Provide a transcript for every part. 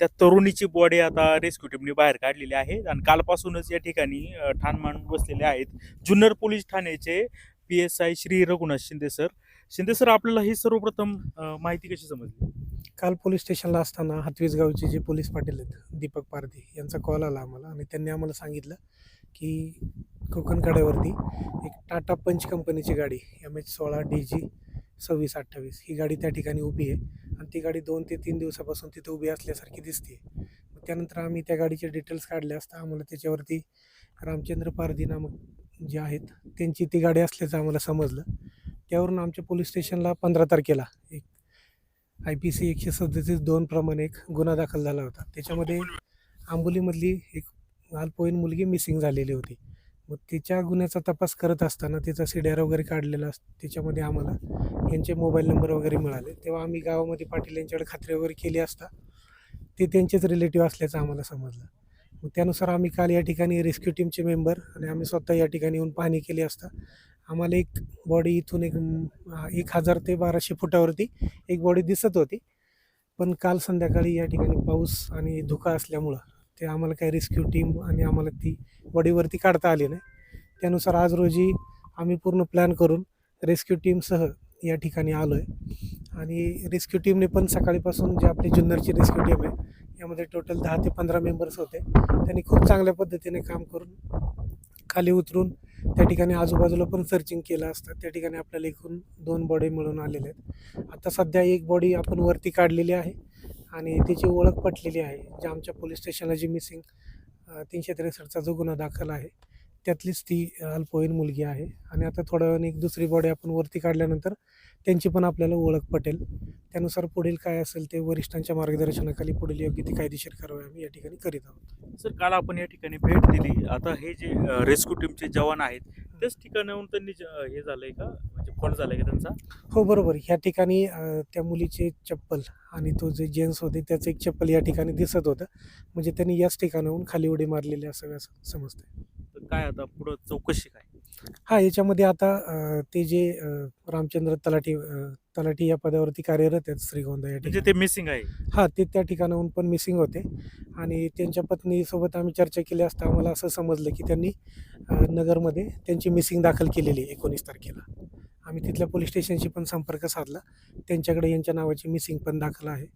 त्या तरुणीची बॉडी आता रेस्क्यू टीमने बाहेर काढलेली आहे. आणि कालपासूनच या ठिकाणी ठाण मांडून बसलेले आहेत. जुन्नर पोलीस ठाण्याचे P S I Shri Raghunath Shinde sir Shinde sir आपल्याला ही सर्वप्रथम माहिती कशी समजली? काल पोलीस स्टेशनला असताना हातवीसगावचे जे पोलीस पाटील आहेत दीपक पारधी यांचा कॉल आला आम्हाला. आणि त्यांनी आम्हाला सांगितलं की कोकण कड्यावरती एक टाटा पंच कंपनीची गाडी एम एच सोळा डी जी सव्वीस अठ्ठावीस ही गाडी त्या ठिकाणी उभी आहे. आणि ती गाडी दोन ते तीन दिवसापासून तिथे उभी असल्यासारखी दिसते. त्यानंतर आम्ही त्या गाडीचे डिटेल्स काढले असता आम्हाला त्याच्यावरती रामचंद्र पारधी नामक जे आहेत त्यांची ती गाडी असल्याचं आम्हाला समजलं. त्यावरून आमच्या पोलीस स्टेशनला पंधरा तारखेला एक आय पी सी एकशे सदतीस दोन प्रमाणे एक गुन्हा दाखल झाला होता. त्याच्यामध्ये आंबोलीमधली एक अल्पवयीन मुलगी मिसिंग झालेली होती. मग तिच्या गुन्ह्याचा तपास करत असताना तिचा सिड्यार वगैरे काढलेला अस त्याच्यामध्ये आम्हाला यांचे मोबाईल नंबर वगैरे मिळाले. तेव्हा आम्ही गावामध्ये पाटील यांच्याकडे खात्री वगैरे केली असता ते त्यांचेच रिलेटिव्ह असल्याचं आम्हाला समजलं. मग त्यानुसार आम्ही काल या ठिकाणी रेस्क्यू टीमचे मेंबर आणि आम्ही स्वतः या ठिकाणी येऊन पाहणी केली असता आम्हाला एक बॉडी इथून एक एक हजार ते बाराशे फुटावरती एक बॉडी दिसत होती. पण काल संध्याकाळी या ठिकाणी पाऊस आणि धुका असल्यामुळं ते आम्हाला काही रेस्क्यू टीम आणि आम्हाला ती बॉडीवरती काढता आली नाही. त्यानुसार आज रोजी आम्ही पूर्ण प्लॅन करून रेस्क्यू टीमसह या ठिकाणी आलो आहे आणि रेस्क्यू टीमने पण सकाळीपासून जे आपली जुन्नरची रेस्क्यू टीम आहे यामध्ये टोटल दहा ते पंधरा मेंबर्स होते. त्यांनी खूप चांगल्या पद्धतीने काम करून खाली उतरून त्या ठिकाणी आजूबाजूला पण सर्चिंग केलं असतं. त्या ठिकाणी आपल्याला एकूण दोन बॉडी मिळून आलेल्या आहेत. आता सध्या एक बॉडी आपण वरती काढलेली आहे. आणि त्याची ओळख पटलेली आहे. जे आमच्या पोलीस स्टेशनला जी मिसिंग तीनशे त्रेसष्टचा जो गुन्हा दाखल आहे त्यातलीच ती अल्पवयीन मुलगी आहे. आणि आता थोड्या वेळाने एक दुसरी बॉडी आपण वरती काढल्यानंतर त्यांची पण आपल्याला ओळख पटेल. त्यानुसार पुढील काय असेल ते वरिष्ठांच्या मार्गदर्शनाखाली पुढील योग्य ती कायदेशीर कारवाई आम्ही या ठिकाणी करीत आहोत. सर काल आपण या ठिकाणी भेट दिली. आता हे जे रेस्क्यू टीमचे जवान आहेत त्याच ठिकाणाहून त्यांनी ज- हे झालंय का? म्हणजे फोन झालाय का त्यांचा? हो बरोबर. ह्या ठिकाणी अ, त्या मुलीचे चप्पल आणि तो जे जेंट्स होते त्याचं एक चप्पल या ठिकाणी दिसत होतं. म्हणजे त्यांनी याच ठिकाणाहून खाली उडी मारलेली असावी असं समजतंय. तर काय आता पुढं चौकशी काय? हा याच्यामध्ये आता अ, ते जे अ, रामचंद्र तलाठी अ, तलाठी या पदावरती कार्यरत आहेत श्रीगोंदा या म्हणजे ठिकाणी. ते मिसिंग आहे. हा ते त्या ठिकाणाहून पण मिसिंग होते. आणि त्यांच्या पत्नीसोबत आम्ही चर्चा केली असता आम्हाला असं समजलं की त्यांनी नगरमध्ये त्यांची मिसिंग दाखल केलेली आहे एकोणीस तारखेला. आम्ही तिथल्या पोलीस स्टेशनशी पण संपर्क साधला. त्यांच्याकडे यांच्या नावाची मिसिंग पण दाखल आहे.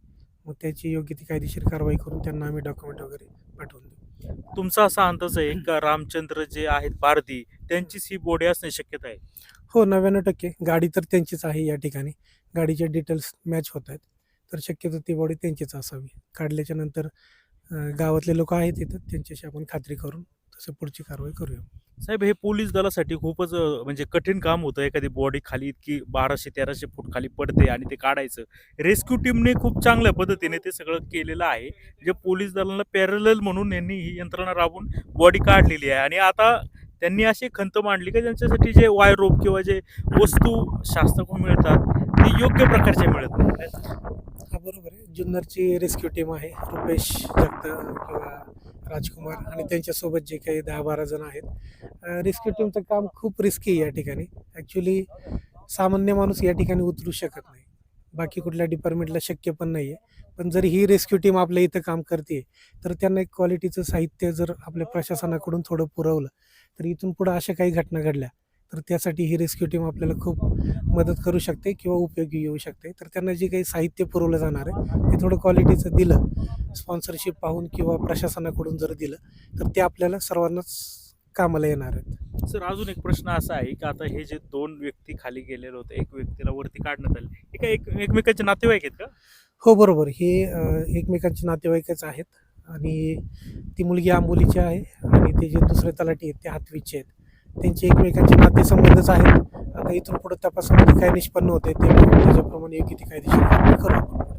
मग त्याची योग्य ती कायदेशीर कारवाई करून त्यांना आम्ही डॉक्युमेंट वगैरे पाठवून देऊ. तुमचा असा अंदाज आहे का रामचंद्र जे आहेत भारती त्यांचीच ही बॉडी असण्याची शक्यता आहे? हो नव्याण्णव टक्के. गाडी तर त्यांचीच आहे या ठिकाणी. गाडीचे डिटेल्स मॅच होत आहेत. तर शक्यतो ती बॉडी त्यांचीच असावी. काढल्याच्या नंतर गावातले लोक आहेत तिथं त्यांच्याशी आपण खात्री करून तसं पुढची कारवाई करूया. साहेब हे पोलीस दलासाठी खूपच म्हणजे कठीण काम होतं. एखादी बॉडी खाली इतकी बाराशे तेराशे फूट खाली पडते आणि ते काढायचं. रेस्क्यू टीमने खूप चांगल्या पद्धतीने ते सगळं केलेलं आहे. जे पोलीस दलाला पॅरल म्हणून यांनी ही यंत्रणा राबून बॉडी काढलेली आहे. आणि आता त्यांनी अशी खंत मांडली की त्यांच्यासाठी जे वायरोप किंवा जे वस्तू शासनाकडून मिळतात ते योग्य प्रकारचे मिळत नाही. बरोबर आहे. जुन्नरची रेस्क्यू टीम आहे रुपेश जगत किंवा राजकुमार आणि त्यांच्यासोबत जे काही दहा बारा जण आहेत. रेस्क्यू टीमचं काम खूप रिस्की आहे या ठिकाणी. ॲक्च्युली सामान्य माणूस या ठिकाणी उतरू शकत नाही. बाकी कुठल्या डिपार्टमेंटला शक्य पण नाही आहे पण जर ही रेस्क्यू टीम आपल्या इथं काम करते तर त्यांना एक क्वालिटीचं साहित्य जर आपल्या प्रशासनाकडून थोडं पुरवलं तर इथून पुढं अशा काही घटना घडल्या तर त्यासाठी ही रेस्क्यू टीम आपल्याला खूप मदत करू शकते किंवा उपयोगी येऊ शकते. तर त्यांना जे काही साहित्य पुरवलं जाणार आहे ते थोडं क्वालिटीचं दिलं स्पॉन्सरशिप पाहून किंवा प्रशासनाकडून जर दिलं तर ते आपल्याला सर्वांनाच कामाला येणार आहेत. सर अजून एक प्रश्न असा आहे की आता हे जे दोन व्यक्ती खाली गेलेले होते एक व्यक्तीला वरती काढण्यात आले हे काय एक एकमेकांचे नातेवाईक आहेत का? हो बरोबर. हे एकमेकांचे नातेवाईकच आहेत आणि ती मुलगी आंबोलीची आहे आणि ते जे दुसरे तलाठी आहेत ते हातवीचे आहेत. त्यांचे एकमेकांचे नातेसंबंधच आहेत. आता इथून पुढे तपासामध्ये काय निष्पन्न होते ते त्याच्याप्रमाणे योग्य ती कायदेशीर करू आपण.